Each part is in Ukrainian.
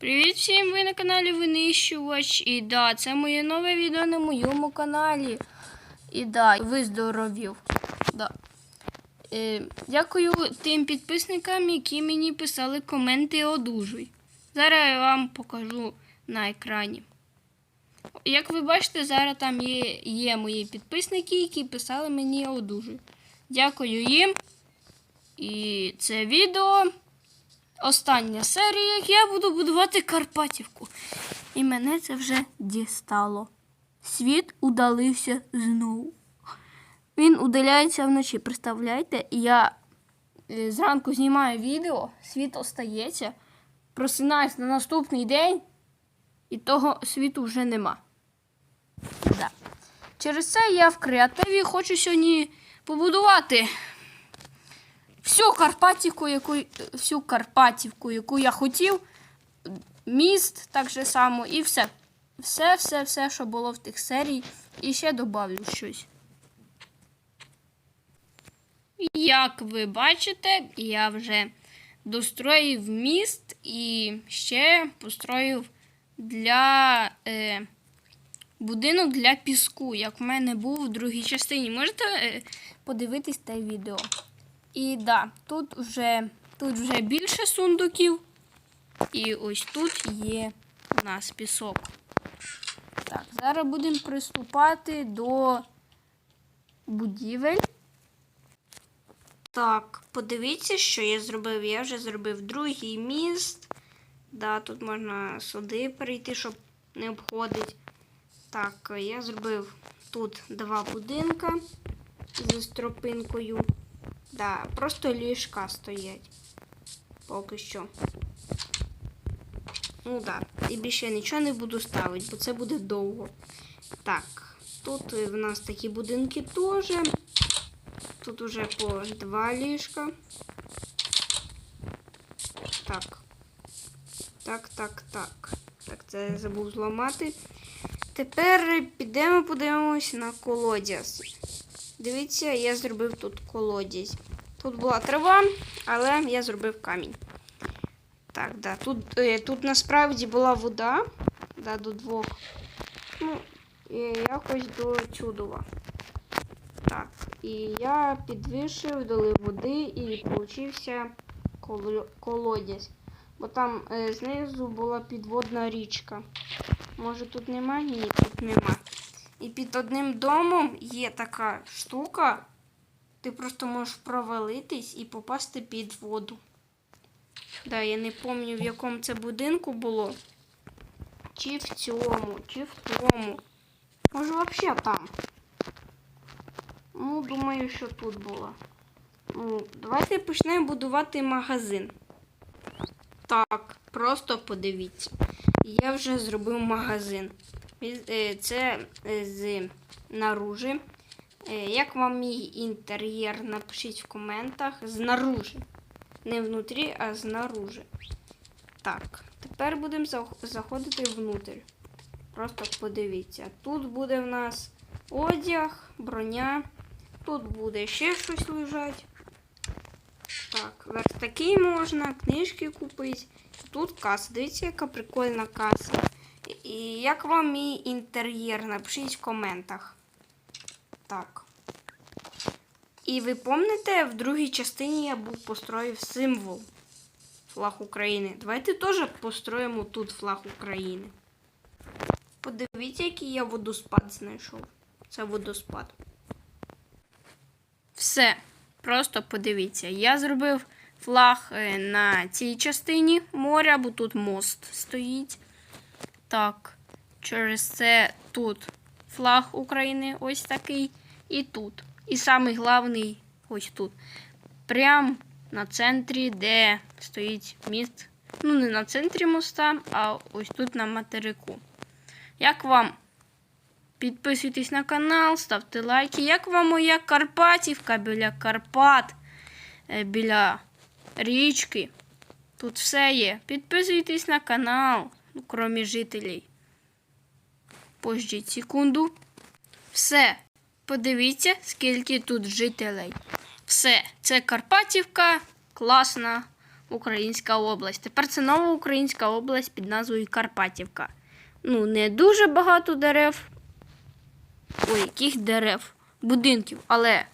Привіт всім! Ви на каналі Винищувач. І да, це моє нове відео на моєму каналі. І да, виздоровів. Да. Е, дякую тим підписникам, які мені писали коменти одужуй. Зараз я вам покажу на екрані. Як ви бачите, зараз там є, є мої підписники, які писали мені одужуй. Дякую їм. І це відео остання серія, як я буду будувати Карпатівку. І мене це вже дістало. Світ удалився знову. Він удаляється вночі. Представляєте, я е, зранку знімаю відео, світ остається, просинаюсь на наступний день, і того світу вже нема. Да. Через це я в креативі хочу сьогодні побудувати всю Карпатівку, яку, всю Карпатівку, яку я хотів, міст так же само, і все. Все, все, все, що було в тих серій. І ще добавлю щось. Як ви бачите, я вже достроїв міст і ще построїв для е, будинок для піску, як в мене був в другій частині. Можете е, подивитись те відео. І да, тут вже, тут вже більше сундуків. І ось тут є у нас пісок. Так, зараз будемо приступати до будівель. Так, подивіться, що я зробив. Я вже зробив другий міст. Да, тут можна сюди перейти, щоб не обходити. Так, я зробив тут два будинка зі стропинкою. Да, просто ліжка стоять. Поки що. Ну да. І більше я нічого не буду ставити, бо це буде довго. Так, тут в нас такі будинки теж. Тут уже по два ліжка. Так. Так, так, так. Так, це я забув зламати. Тепер підемо подивимось на колодязь. Дивіться, я зробив тут колодязь. Тут була трава, але я зробив камінь. Так, да. Тут е, тут насправді була вода. Да, до двох. Ну, і якось до чудова. Так, і я підвищив, долив води і получився коло- колодязь. Бо там е, знизу була підводна річка. Може тут нема? Ні, тут нема. І під одним домом є така штука. Ти просто можеш провалитись і попасти під воду. Да, я не пам'ятаю, в якому це будинку було. Чи в цьому, чи в тому. Може, взагалі там. Ну, думаю, що тут було. Ну, давайте почнемо будувати магазин. Так, просто подивіться. Я вже зробив магазин. Е, Це е, з наружи. Е, Як вам мій інтер'єр? Напишіть в коментах. Знаружи. Не внутрі, а знаружи. Так, тепер будемо заходити внутрь. Просто подивіться. Тут буде в нас одяг, броня. Тут буде ще щось лежать. Так, верстаки можна, книжки купити. Тут каса. Дивіться, яка прикольна каса. І- як вам мій інтер'єр? Напишіть в коментах. Так. І ви пам'ятаєте, в другій частині я був построїв символ флаг України. Давайте теж построїмо тут флаг України. Подивіться, який я водоспад знайшов. Це водоспад. Все. Просто подивіться. Я зробив флаг е, на цій частині моря, бо тут мост стоїть. Так, через це тут флаг України ось такий. І тут. І самий головний ось тут. Прям на центрі, де стоїть міст. Ну, не на центрі моста, а ось тут на материку. Як вам? Підписуйтесь на канал, ставте лайки. Як вам моя Карпатівка біля Карпат, е, біля річки? Тут все є. Підписуйтесь на канал, ну, крім жителів. Пождіть секунду. Все. Подивіться, скільки тут жителей. Все, це Карпатівка, класна, Українська область. Тепер це нова українська область під назвою Карпатівка. Ну, не дуже багато дерев. Ой, яких дерев? Будинків, але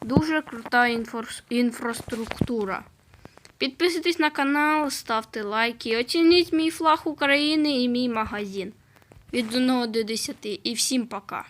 дуже крута інфор- інфраструктура. Підписуйтесь на канал, ставте лайки, оцініть мій флаг України і мій магазин. Від 1 до 10. І всім пока.